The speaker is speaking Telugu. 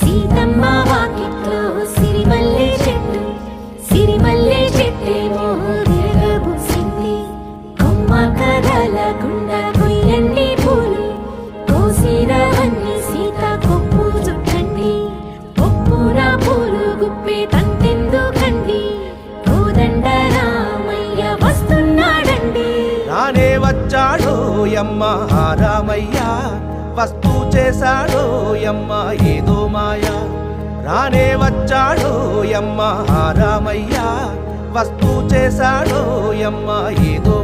సీతమ్మ వాకిట్లో సిరిమల్లె చెట్టు సిరిమల్లె చెట్టేమో తిరగబూసింది కొమ్మ కదలకుండా కొయ్యండి పూలు కోసిరవన్నీ సీత కొప్పు చుట్టండి. పప్పున పూలు గుప్పే రానే వచ్చాడో యమ్మ రామయ్య వస్తూ చేశాడో యమ్మ ఏదో మాయా. రానే వచ్చాడో యమ్మ రామయ్య వస్తూ చేశాడో ఏదో